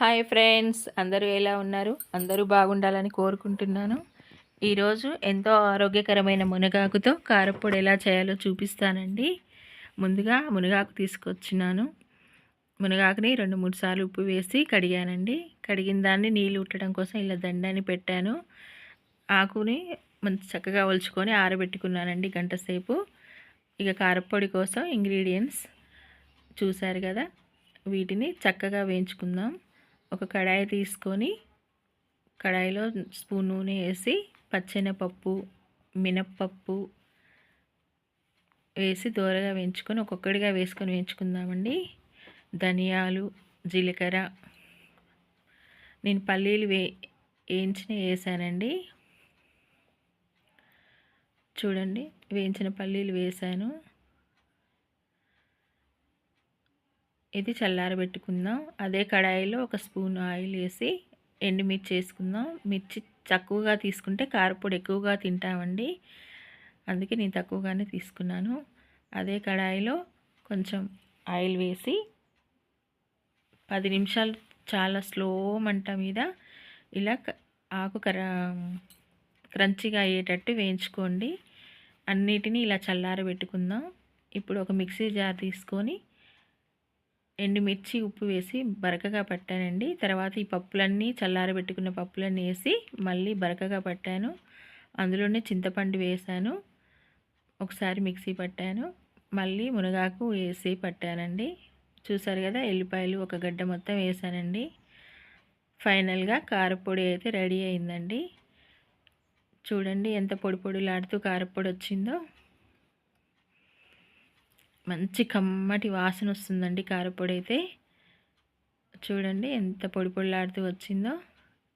Hi friends అందరూ ఎలా ఉన్నారు? అందరూ బాగుండాలని కోరుకుంటున్నాను. ఈరోజు ఎంతో ఆరోగ్యకరమైన మునగాకుతో కారప్పొడి ఎలా చేయాలో చూపిస్తానండి. ముందుగా మునగాకు తీసుకొచ్చినాను. మునగాకుని రెండు మూడు సార్లు ఉప్పు వేసి కడిగానండి. కడిగిన దాన్ని నీళ్ళు ఉట్టడం కోసం ఇలా దండాన్ని పెట్టాను. ఆకుని మంచి చక్కగా ఒలుచుకొని ఆరబెట్టుకున్నానండి గంట సేపు. ఇక కారప్పొడి కోసం ఇంగ్రీడియంట్స్ చూశారు కదా వీటిని చక్కగా వేయించుకుందాం. ఒక కడాయి తీసుకొని కడాయిలో స్పూన్ నూనె వేసి పచ్చెనపప్పు మినప్పప్పు వేసి దూరగా వేయించుకొని ఒక్కొక్కడిగా వేసుకొని వేయించుకుందామండి. ధనియాలు జీలకర్ర. నేను పల్లీలు వే వేయించిన వేసానండి. చూడండి వేయించిన పల్లీలు వేసాను. ఇది చల్లారబెట్టుకుందాం. అదే కడాయిలో ఒక స్పూన్ ఆయిల్ వేసి ఎండుమిర్చి వేసుకుందాం. మిర్చి తక్కువగా తీసుకుంటే కారపొడి ఎక్కువగా తింటామండి. అందుకే నేను తక్కువగానే తీసుకున్నాను. అదే కడాయిలో కొంచెం ఆయిల్ వేసి పది నిమిషాలు చాలా స్లో మంట మీద ఇలా ఆకు కర క్రంచిగా అయ్యేటట్టు వేయించుకోండి. అన్నిటినీ ఇలా చల్లారబెట్టుకుందాం. ఇప్పుడు ఒక మిక్సీ జార్ తీసుకొని ఎండుమిర్చి ఉప్పు వేసి బరకగా పట్టానండి. తర్వాత ఈ పప్పులన్నీ చల్లారబెట్టుకున్న పప్పులన్నీ వేసి మళ్ళీ బరకగా పట్టాను. అందులోనే చింతపండు వేసాను. ఒకసారి మిక్సీ పట్టాను. మళ్ళీ మునగాకు వేసి పట్టానండి. చూసారు కదా ఎల్లిపాయలు ఒక గడ్డ మొత్తం వేసానండి. ఫైనల్గా కారపొడి అయితే రెడీ అయిందండి. చూడండి ఎంత పొడి పొడిలాడుతూ కారపొడి వచ్చిందో. మంచి కమ్మటి వాసన వస్తుందండి కారపొడి అయితే చూడండి ఎంత పొడి పొడిలాడుతూ వచ్చిందో.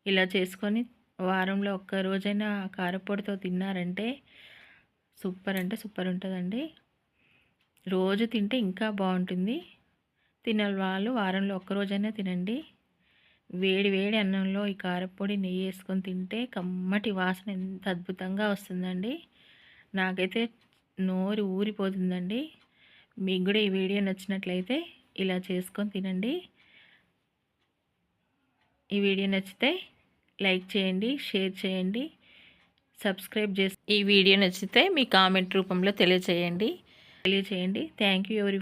ఇలా చేసుకొని వారంలో ఒక్క రోజైనా కారపొడితో తిన్నారంటే సూపర్ అంటే సూపర్ ఉంటుందండి. రోజు తింటే ఇంకా బాగుంటుంది. తినే వాళ్ళు వారంలో ఒక్క రోజైనా తినండి. వేడి వేడి అన్నంలో ఈ కారపొడి నెయ్యి వేసుకొని తింటే కమ్మటి వాసన ఎంత అద్భుతంగా వస్తుందండి. నాకైతే నోరు ఊరిపోతుందండి. మీకు కూడా ఈ వీడియో నచ్చినట్లయితే ఇలా చేసుకొని తినండి. ఈ వీడియో నచ్చితే లైక్ చేయండి షేర్ చేయండి సబ్స్క్రైబ్ చేసి ఈ వీడియో నచ్చితే మీ కామెంట్ రూపంలో తెలియచేయండి. తెలియచేయండి. థ్యాంక్ యూ ఎవరి